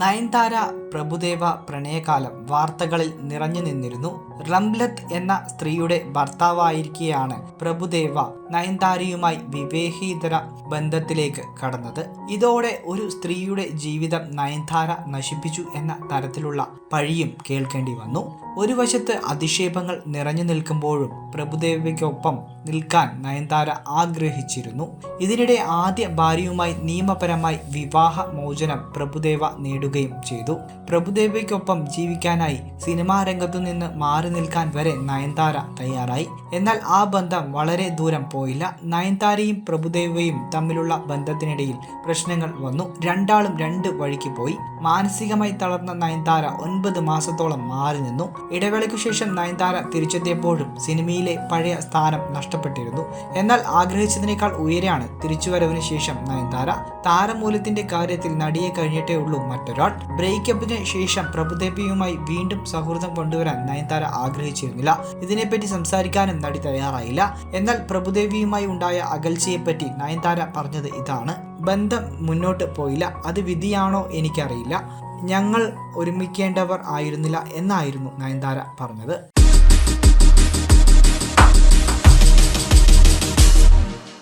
നയൻതാര പ്രഭുദേവ പ്രണയകാലം വാർത്തകളിൽ നിറഞ്ഞു നിന്നിരുന്നു. റംലത്ത് എന്ന സ്ത്രീയുടെ ഭർത്താവായിരിക്കെയാണ് പ്രഭുദേവ നയൻതാരയുമായി വിവേഹീതര ബന്ധത്തിലേക്ക് കടന്നത്. ഇതോടെ ഒരു സ്ത്രീയുടെ ജീവിതം നയൻതാര നശിപ്പിച്ചു എന്ന തരത്തിലുള്ള പഴിയും കേൾക്കേണ്ടി വന്നു. ഒരു വശത്ത് അധിക്ഷേപങ്ങൾ നിറഞ്ഞു നിൽക്കുമ്പോഴും പ്രഭുദേവയ്ക്കൊപ്പം നിൽക്കാൻ നയൻതാര ആഗ്രഹിച്ചിരുന്നു. ഇതിനിടെ ആദ്യ ഭാര്യയുമായി നിയമപരമായി വിവാഹ മോചനം പ്രഭുദേവ നേടുകയും ചെയ്തു. പ്രഭുദേവയ്ക്കൊപ്പം ജീവിക്കാനായി സിനിമാ രംഗത്തു നിന്ന് മാറി നിൽക്കാൻ വരെ നയൻതാര തയ്യാറായി. എന്നാൽ ആ ബന്ധം വളരെ ദൂരം പോയില്ല. നയൻതാരയും പ്രഭുദേവയും തമ്മിലുള്ള ബന്ധത്തിനിടയിൽ പ്രശ്നങ്ങൾ വന്നു. രണ്ടാളും രണ്ട് വഴിക്ക് പോയി. മാനസികമായി തളർന്ന നയൻതാര ഒൻപത് മാസത്തോളം മാറി നിന്നു. ഇടവേളയ്ക്കു ശേഷം നയൻതാര തിരിച്ചെത്തിയപ്പോഴും സിനിമയിലെ പഴയ സ്ഥാനം നഷ്ടപ്പെട്ടിരുന്നു. എന്നാൽ ആഗ്രഹിച്ചതിനേക്കാൾ ഉയരെയാണ് തിരിച്ചുവരവിന് ശേഷം നയൻതാര. താരമൂല്യത്തിന്റെ കാര്യത്തിൽ നടിയെ കഴിഞ്ഞിട്ടേ ഉള്ളൂ മറ്റൊരാൾ. ബ്രേക്കപ്പിന് ശേഷം പ്രഭുദേവിയുമായി വീണ്ടും സൗഹൃദം കൊണ്ടുവരാൻ നയൻതാര ആഗ്രഹിച്ചിരുന്നില്ല. ഇതിനെപ്പറ്റി സംസാരിക്കാനും നടി തയ്യാറായില്ല. എന്നാൽ പ്രഭുദേവിയുമായി ഉണ്ടായ അകൽച്ചയെപ്പറ്റി നയൻതാര പറഞ്ഞത് ഇതാണ്. ബന്ധം മുന്നോട്ട് പോയില്ല. അത് വിധിയാണോ എനിക്കറിയില്ല. ഞങ്ങൾ ഒരുമിക്കേണ്ടവർ ആയിരുന്നില്ല എന്നായിരുന്നു നയൻതാര പറഞ്ഞത്.